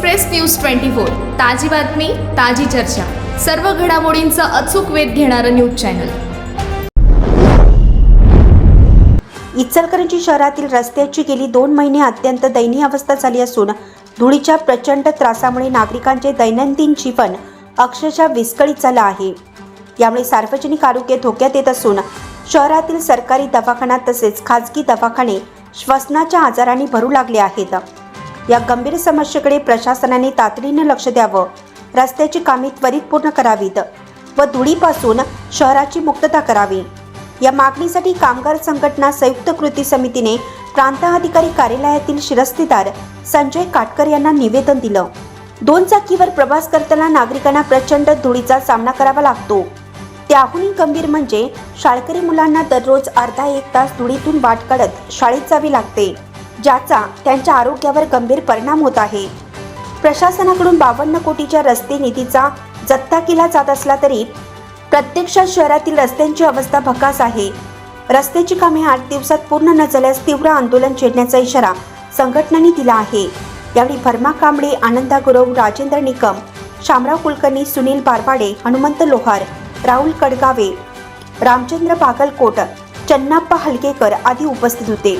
Express news twenty four ताजी बातमी ताजी चर्चा. सर्व घडामोडींचा अचूक वेध घेणारं न्यूज चॅनल. इचलकरंजी शहरातील रस्त्याची गेली दोन महिने अत्यंत दयनीय अवस्था झाली असून धुळीच्या प्रचंड त्रासामुळे नागरिकांचे दैनंदिन जीवन अक्षरशः विस्कळीत झालं आहे. यामुळे सार्वजनिक आरोग्य धोक्यात येत असून शहरातील सरकारी दवाखाना तसेच खाजगी दवाखाने श्वसनाच्या आजाराने भरू लागले आहेत. या गंभीर समस्येकडे प्रशासनाने तातडीने लक्ष द्यावं. रस्त्याची कामे त्वरित पूर्ण करावीत व धुळीपासून शहराची मुक्तता करावी. या मागणीसाठी कामगार संघटना संयुक्त कृती समितीने प्रांताधिकारी कार्यालयातील शिरस्तेदार संजय काटकर यांना निवेदन दिलं. दोन चाकीवर प्रवास करताना नागरिकांना प्रचंड धुळीचा सामना करावा लागतो. त्याहूनही गंभीर म्हणजे शाळकरी मुलांना दररोज अर्धा एक तास धुळीतून वाट काढत शाळेत जावे लागते. ज्याचा त्यांच्या आरोग्यावर गंभीर परिणाम होत आहे. प्रशासनाकडून बावन्न कोटीच्या रस्ते निधीचा जत्ता केला जात असला तरी प्रत्यक्षात शहरातील रस्त्यांची अवस्था भकास आहे. रस्त्याची कामे आठ दिवसात पूर्ण न झाल्यास तीव्र आंदोलन छेडण्याचा इशारा संघटनांनी दिला आहे. यावेळी भरमा कांबळे आनंदा गुरव राजेंद्र निकम शामराव कुलकर्णी सुनील बारवाडे हनुमंत लोहार राहुल कडगावे रामचंद्र बागलकोट चन्नाप्पा हलकेकर आदी उपस्थित होते.